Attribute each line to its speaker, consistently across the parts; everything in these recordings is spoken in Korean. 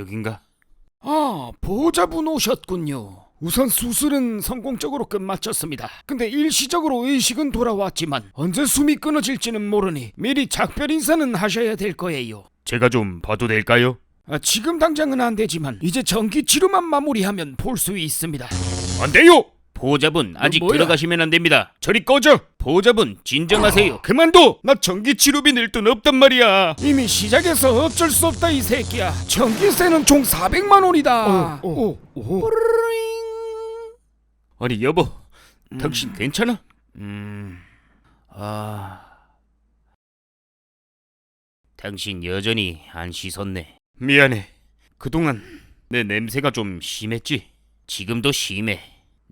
Speaker 1: 여긴가?
Speaker 2: 아, 보호자분 오셨군요. 우선 수술은 성공적으로 끝마쳤습니다. 근데 일시적으로 의식은 돌아왔지만 언제 숨이 끊어질지는 모르니 미리 작별 인사는 하셔야 될 거예요.
Speaker 1: 제가 좀 봐도 될까요?
Speaker 2: 아, 지금 당장은 안 되지만 이제 전기 치료만 마무리하면 볼 수 있습니다.
Speaker 1: 안 돼요. 보호자분 아직
Speaker 2: 뭐야?
Speaker 1: 들어가시면 안 됩니다. 저리 꺼져. 보호자분 진정하세요.
Speaker 2: 그만둬! 나 전기 치료비 낼 돈 없단 말이야. 이미 시작해서 어쩔 수 없다 이 새끼야. 전기세는 총 400만 원이다. 오, 오,
Speaker 1: 아니 여보, 당신 괜찮아? 음, 아, 당신 여전히 안 씻었네. 미안해. 그동안 내 냄새가 좀 심했지. 지금도 심해.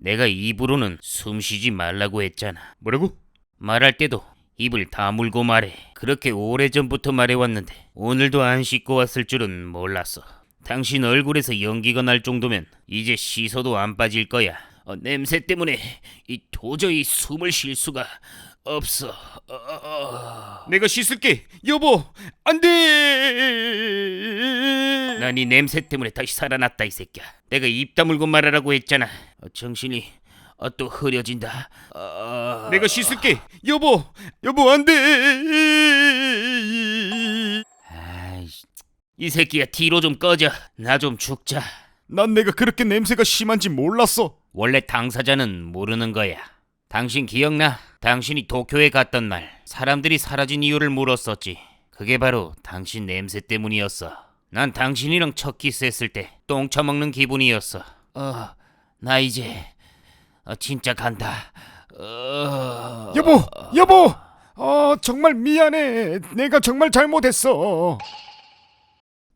Speaker 1: 내가 입으로는 숨 쉬지 말라고 했잖아. 뭐라고? 말할 때도 입을 다물고 말해. 그렇게 오래전부터 말해왔는데 오늘도 안 씻고 왔을 줄은 몰랐어. 당신 얼굴에서 연기가 날 정도면 이제 씻어도 안 빠질 거야. 어, 냄새 때문에 이 도저히 숨을 쉴 수가 없어. 어, 어, 어. 내가 씻을게, 여보. 안 돼. 난 이 냄새 때문에 다시 살아났다 이 새끼야. 내가 입 다물고 말하라고 했잖아. 어, 정신이 어, 또 흐려진다. 어... 내가 씻을게, 여보. 여보 안 돼. 아이씨, 이 새끼야 뒤로 좀 꺼져. 나 좀 죽자.
Speaker 2: 난 내가 그렇게 냄새가 심한지 몰랐어.
Speaker 1: 원래 당사자는 모르는 거야. 당신 기억나? 당신이 도쿄에 갔던 날 사람들이 사라진 이유를 물었었지. 그게 바로 당신 냄새 때문이었어. 난 당신이랑 첫 키스했을 때똥 처먹는 기분이었어. 어, 나 이제 어, 진짜 간다. 어...
Speaker 2: 여보, 여보. 어, 정말 미안해. 내가 정말 잘못했어.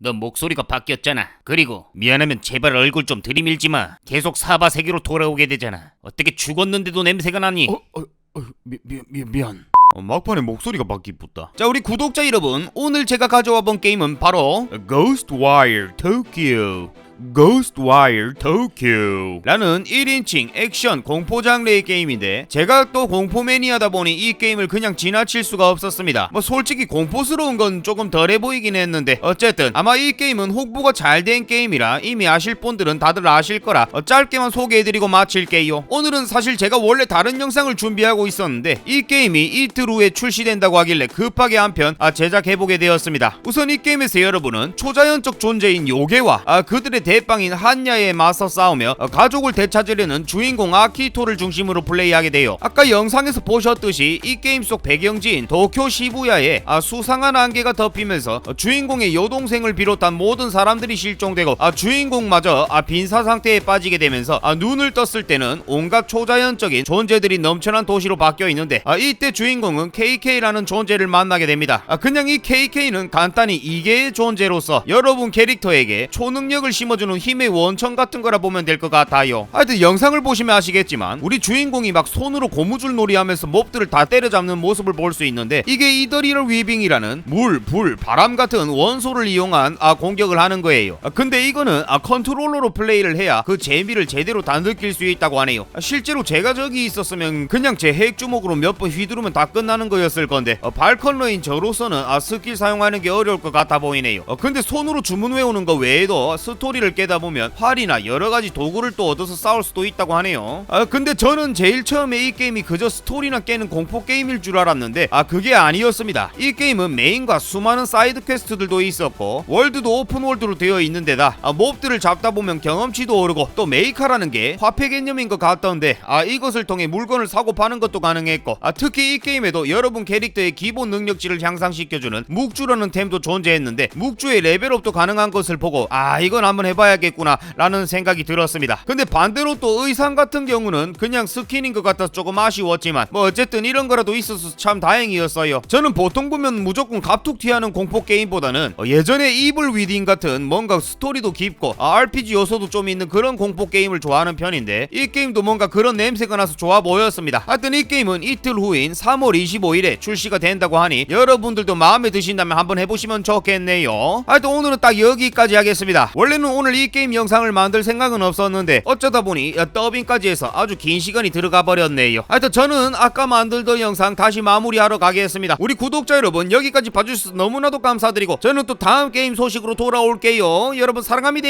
Speaker 1: 너 목소리가 바뀌었잖아. 그리고 미안하면 제발 얼굴 좀 들이밀지 마. 계속 사바 세계로 돌아오게 되잖아. 어떻게 죽었는데도 냄새가 나니?
Speaker 2: 어, 어, 어 미, 미, 미, 미안.
Speaker 1: 어, 막판에 목소리가 바뀌었다. 자, 우리 구독자 여러분, 오늘 제가 가져와 본 게임은 바로 Ghostwire Tokyo. Ghostwire Tokyo 라는 1인칭 액션 공포 장르의 게임인데 제가 또 공포 매니아다 보니 이 게임을 그냥 지나칠 수가 없었습니다. 뭐 솔직히 공포스러운 건 조금 덜해 보이긴 했는데 어쨌든 아마 이 게임은 홍보가 잘 된 게임이라 이미 아실 분들은 다들 아실 거라 어, 짧게만 소개해드리고 마칠게요. 오늘은 사실 제가 원래 다른 영상을 준비하고 있었는데 이 게임이 이틀 후에 출시된다고 하길래 급하게 한편 아, 제작해보게 되었습니다. 우선 이 게임에서 여러분은 초자연적 존재인 요괴와 아, 그들의 대 빵인 한야에 맞서 싸우며 어, 가족을 되찾으려는 주인공 아키토를 중심으로 플레이하게 돼요. 아까 영상에서 보셨듯이 이 게임 속 배경지인 도쿄 시부야에 아, 수상한 안개가 덮이면서 어, 주인공의 여동생을 비롯한 모든 사람들이 실종되고 아, 주인공마저 아, 빈사 상태에 빠지게 되면서 아, 눈을 떴을 때는 온갖 초자연적인 존재들이 넘쳐난 도시로 바뀌어 있는데 아, 이때 주인공은 KK라는 존재를 만나게 됩니다. 아, 그냥 이 KK는 간단히 이계의 존재로서 여러분 캐릭터에게 초능력을 심어 주는 힘의 원천 같은 거라 보면 될 것 같아요. 하여튼 영상을 보시면 아시겠지만 우리 주인공이 막 손으로 고무줄 놀이하면서 몹들을 다 때려잡는 모습을 볼 수 있는데 이게 이더리얼 위빙이라는 물, 불, 바람 같은 원소를 이용한 아, 공격을 하는 거예요. 아, 근데 이거는 아, 컨트롤러로 플레이를 해야 그 재미를 제대로 다 느낄 수 있다고 하네요. 아, 실제로 제가 저기 있었으면 그냥 제 핵 주먹으로 몇 번 휘두르면 다 끝나는 거였을 건데 어, 발컨러인 저로서는 아, 스킬 사용하는 게 어려울 것 같아 보이네요. 어, 근데 손으로 주문 외우는 거 외에도 스토리를 깨다 보면 활이나 여러 가지 도구를 또 얻어서 싸울 수도 있다고 하네요. 아, 근데 저는 제일 처음에 이 게임이 그저 스토리나 깨는 공포 게임일 줄 알았는데 아 그게 아니었습니다. 이 게임은 메인과 수많은 사이드 퀘스트들도 있었고 월드도 오픈 월드로 되어 있는데다 아, 몹들을 잡다 보면 경험치도 오르고 또 메이카라는 게 화폐 개념인 것 같던데 아 이것을 통해 물건을 사고 파는 것도 가능했고 아 특히 이 게임에도 여러분 캐릭터의 기본 능력치를 향상시켜주는 묵주라는 템도 존재했는데 묵주의 레벨업도 가능한 것을 보고 아 이건 한번 해 봐야겠구나 라는 생각이 들었습니다. 근데 반대로 또 의상 같은 경우는 그냥 스킨인 것 같아서 조금 아쉬웠지만 뭐 어쨌든 이런 거라도 있어서 참 다행이었어요. 저는 보통 보면 무조건 갑툭 튀하는 공포 게임보다는 어, 예전에 이블 위딩 같은 뭔가 스토리도 깊고 아, RPG 요소도 좀 있는 그런 공포 게임을 좋아하는 편인데 이 게임도 뭔가 그런 냄새가 나서 좋아 보였습니다. 하여튼 이 게임은 이틀 후인 3월 25일에 출시가 된다고 하니 여러분들도 마음에 드신다면 한번 해보시면 좋겠네요. 하여튼 오늘은 딱 여기까지 하겠습니다. 원래는 오늘 오늘 이 게임 영상을 만들 생각은 없었는데 어쩌다 보니 야, 더빙까지 해서 아주 긴 시간이 들어가 버렸네요. 하여튼 저는 아까 만들던 영상 다시 마무리하러 가겠습니다. 우리 구독자 여러분 여기까지 봐주셔서 너무나도 감사드리고 저는 또 다음 게임 소식으로 돌아올게요. 여러분 사랑합니다.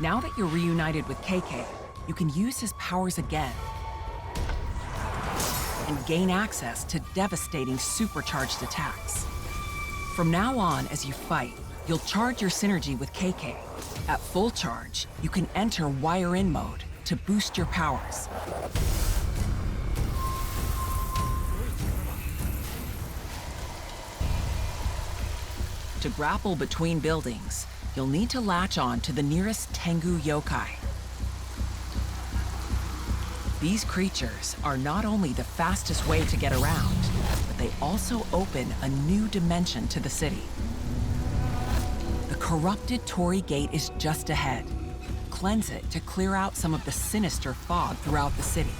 Speaker 3: Now that you're reunited with KK, you can use his powers again and gain access to devastating supercharged attacks. From now on, as you fight, you'll charge your synergy with KK. At full charge, you can enter wire in mode to boost your powers. To grapple between buildings, you'll need to latch on to the nearest Tengu yokai. These creatures are not only the fastest way to get around, but they also open a new dimension to the city. Corrupted Tory Gate is just ahead. Cleanse it to clear out some of the sinister fog throughout the city.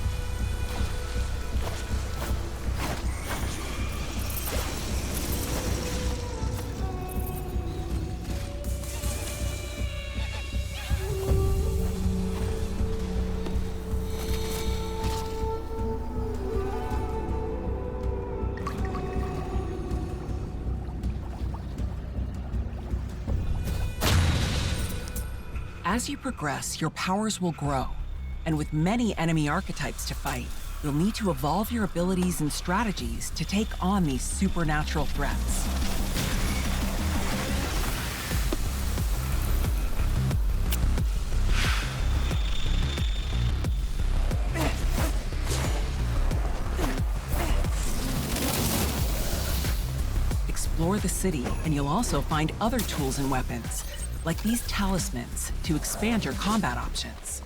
Speaker 3: As you progress, your powers will grow, and with many enemy archetypes to fight, you'll need to evolve your abilities and strategies to take on these supernatural threats. Explore the city, and you'll also find other tools and weapons, like these talismans, to expand your combat options.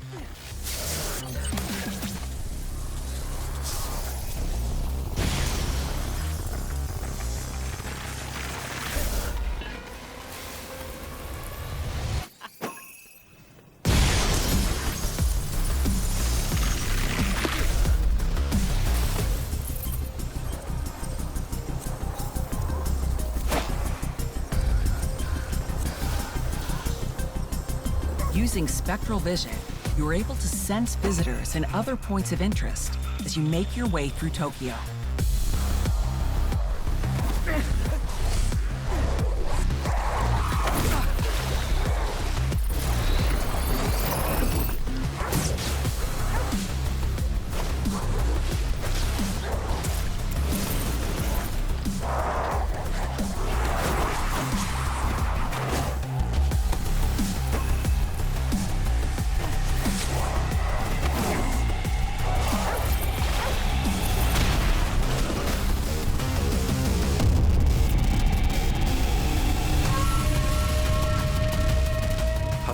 Speaker 3: Using spectral vision, you are able to sense visitors and other points of interest as you make your way through Tokyo.「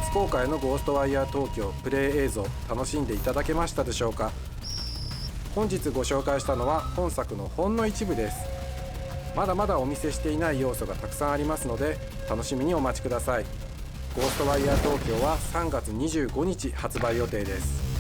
Speaker 4: 初公開のゴーストワイヤー東京プレイ映像楽しんでいただけましたでしょうか？本日ご紹介したのは本作のほんの一部です。まだまだお見せしていない要素がたくさんありますので楽しみにお待ちください。ゴーストワイヤー東京は3月25日発売予定です。